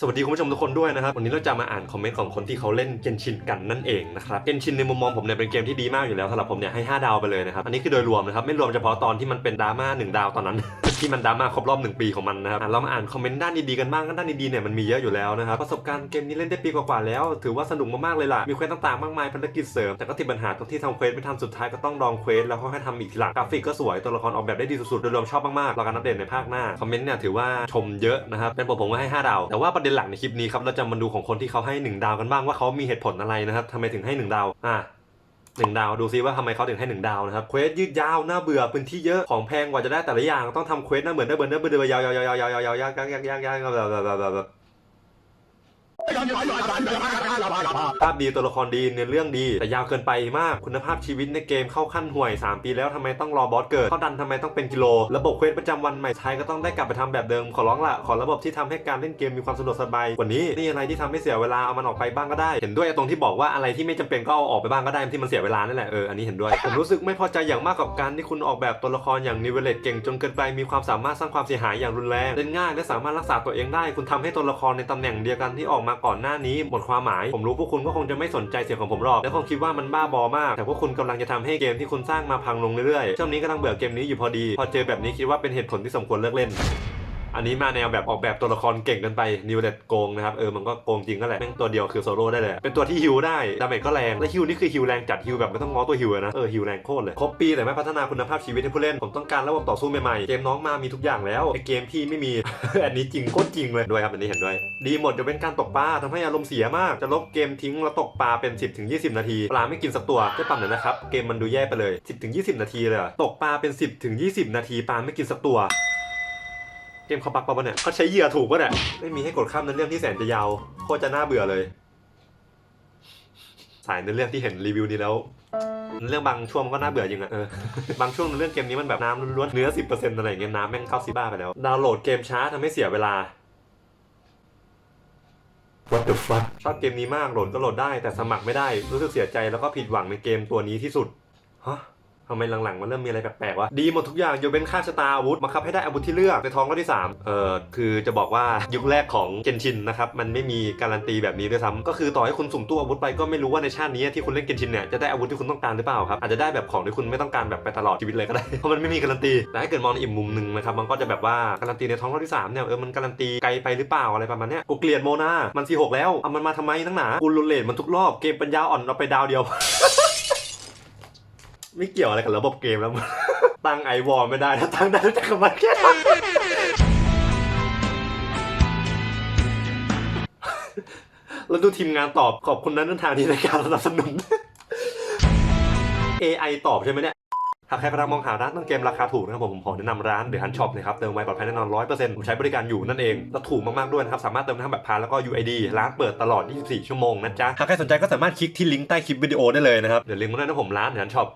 สวัสดีคุณผู้ชมทุกคนด้วยนะครับ วันนี้เราจะมาอ่านคอมเมนต์ของคนที่เขาเล่นเกนชินกันนั่นเองนะครับเกนชินในมุมมองผมเนี่ยเป็นเกมที่ดีมากอยู่แล้วสำหรับผมเนี่ยให้ 5 ดาวไปเลยนะครับ อันนี้คือโดยรวมนะครับ ไม่รวมเฉพาะตอนที่มันเป็นดราม่าหนึ่งดาวตอนนั้น ที่มันดราม่าครบรอบหนึ่งปีของมันนะครับเรามาอ่านคอมเมนต์ด้านดีๆกันบ้างด้านดีๆเนี่ยมันมีเยอะอยู่แล้วนะครับประสบการณ์เกมนี้เล่นได้ปีกว่าๆแล้ว ถือว่าสนุกมากๆเลยล่ะมีเควสต่างๆมากมายภารกิจเสริมแต่ก็ติดปัญหาตรงที่ทำเควสไม่ทันสุดท้ายก็ต้องลองเควสแล้วก็ให้ทำอีกทีหลังกราฟิกก็สวยตัวละครออกแบบได้ดีสุดๆโดยรวมชอบมากๆรอการอัปเดตในภาคหน้าคอมเมนต์เนี่ยถือว่าชมเยอะนะครับเป็นผมผมก็ให้ห้าดาว แต่ว่าประเด็นหลักในคลิปนี้ครับเราจะมาดูของคนที่เขาให้หนึ่งดาวกันบ้างว่าเขามีเหตุผลอะไรนะครับทำไมถึงให้หนึ่งดาวอะ หนึ่งดาวดูซิว่าทำไมเขาถึงให้หนึ่งดาวนะครับเควสยืดยาวน่าเบื่อพื้นที่เยอะของแพงกว่าจะได้แต่ละอย่างต้องทำเควสน่าเหมือนได้เบิร์นได้เบิร์น่าเบื่อยาวยาวยาวยาวยาวยาวยาวยาวยาวยาวยาวยาวยาวยาวยาวย ภาพดีตัวละครดีเนื้อเรื่องดี แต่ยาวเกินไปมาก คุณภาพชีวิตในเกมเข้าขั้นห่วย 3 ปีแล้วทำไมต้องรอบอสเกิด เข้าดันทำไมต้องเป็นกิโล ระบบเควสประจำวันใหม่ท้ก็ต้องได้กลับไปทำแบบเดิม ขอร้องละ ขอระบบที่ทำให้การเล่นเกมมีความสะดวกสบายกว่านี้ นี่อะไรที่ทำให้เสียเวลาเอามันออกไปบ้างก็ได้ เห็นด้วยตรงที่บอกว่าอะไรที่ไม่จำเป็นก็เอาออกไปบ้างก็ได้ที่มันเสียเวลานั่นแหละ เออ อันนี้เห็นด้วย ผมรู้สึกไม่พอใจอย่างมากกับการที่คุณออกแบบตัวละครอย่างนิเวเลตเก่งจนเกินไป มีความสามารถสร้างความเสียหายอย่างรุนแรง เล่นง่ายและสามารถรักษาตัวเองได้ คุณทำให้ตัวละครในตำแหน่งเดียวกันที่ออกมาก่อนหน้านี้หมดความหมาย ผมรู้พวกคุณก็คงจะไม่สนใจเสียงของผมหรอก และคงคิดว่ามันบ้าบอมาก แต่พวกคุณกำลังจะทำให้เกมที่คุณสร้างมาพังลงเรื่อยๆช่วงนี้กำลังเบื่อเกมนี้อยู่พอดี พอเจอแบบนี้คิดว่าเป็นเหตุผลที่สมควรเลิกเล่น อันนี้มาแนวแบบออกแบบตัวละครเก่งกันไปนิวเลตโกงนะครับเออมันก็โกงจริงก็แหละแม่งตัวเดียวคือโซโล่ได้เลย เป็นตัวที่ฮิวได้ดาเมจก็แรงและฮิวนี่คือฮิวแรงจัดฮิวแบบไม่ต้องง้อตัวฮิวนะเออฮิวแรงโคตรเลยครบปีแต่ไม่พัฒนาคุณภาพชีวิตให้ผู้เล่นผมต้องการระบบต่อสู้ใหม่ๆเกมน้องมามีทุกอย่างแล้วไอเกมพี่ไม่มี อันนี้จริงโคตรจริงเลยด้วยครับอันนี้เห็นด้วย ดีหมดจะเป็นการตกปลาทำให้อารมณ์เสียมากจะลบเกมทิ้งแล้วตกปลาเป็น 10ถึง20 นาทีปลาไม่กินสักตัวจะปั๊มหน่อยนะครับเกมมันดูแย่ไปเลย 10ถึง20 นาทีเลยตกปลาเป็น 10ถึง20 นาทีปลาไม่กินสักตัว เกมเขาปักปะปะเนี่ยเขาใช้เหยื่อถูกปะเนี่ยไม่มีให้กดข้ามในเรื่องที่แสนจะยาวโคตรจะน่าเบื่อเลย สายในเรื่องที่เห็นรีวิวนี้แล้วเรื่องบางช่วงมันก็น่าเบื่อจริงอะเออบางช่วงเรื่องเกมนี้มันแบบน้ำล้วนเนื้อ10%อะไรอย่างเงี้ยน้ำแม่งเข้าซิบ้าไปแล้ว ดาวน์โหลดเกมช้าทำให้เสียเวลา What the fuck ชอบเกมนี้มากโหลดก็โหลดได้แต่สมัครไม่ได้รู้สึกเสียใจแล้วก็ผิดหวังในเกมตัวนี้ที่สุดฮะ ทำไมหลังๆมันเริ่มมีอะไรแปลกๆวะดีหมดทุกอย่างยกเว้นค่าชะตาอาวุธบังคับให้ได้อาวุธที่เลือกในท้องรอบที่3เอ่อคือจะบอกว่ายุคแรกของเกนชินนะครับมันไม่มีการันตีแบบนี้ด้วยซ้ำก็คือต่อให้คุณสุ่มตู้อาวุธไปก็ไม่รู้ว่าในชาตินี้ที่คุณเล่นเกนชินเนี่ยจะได้อาวุธที่คุณต้องการหรือเปล่าครับอาจจะได้แบบของที่คุณไม่ต้องการแบบไปตลอดชีวิตเลยก็ได้เพราะมันไม่มีการันตีแต่ถ้าเกิดมองในอีกมุมหนึ่งนะครับมันก็จะแบบว่าการันตีในท้องรอบที่สามเนี่ยเออมันการันตีไกลไปหรือเปล่าอะไรประมาณเนี้ยกูเกลียดโมนามันสี่หกแล้วเอามันมาทำไมนักหนากูรุนเลทมันทุกรอบเกมปัญญาอ่อนเราไปดาวเดียว ไม่เกี่ยวอะไรกับระบบเกมแล้วตั้งไอวอลไม่ได้ถ้าตั้งได้แต่กับมันแค่นั้นแล้วดูทีมงานตอบขอบคุณนั้นเดินทางที่ในการสนับสนุน AI ตอบใช่ไหมเนี่ยหากใครกำลังมองหาร้านต้นเกมราคาถูกนะครับผมผมขอแนะนำร้านเดอะฮันช็อปนะครับเติมไวปลอดภัยแน่นอน100%ผมใช้บริการอยู่นั่นเองและถูกมากๆด้วยนะครับ สามารถเติมทั้งแบบพาแล้วก็ UID ร้านเปิดตลอด 24 ชั่วโมงนะจ๊ะ หากใครสนใจก็สามารถคลิกที่ลิงก์ใต้คลิปวิดีโอได้เลยนะครับ เดี๋ยวลิงก์มาด้วยนะผมร้านเดอะฮันช็อป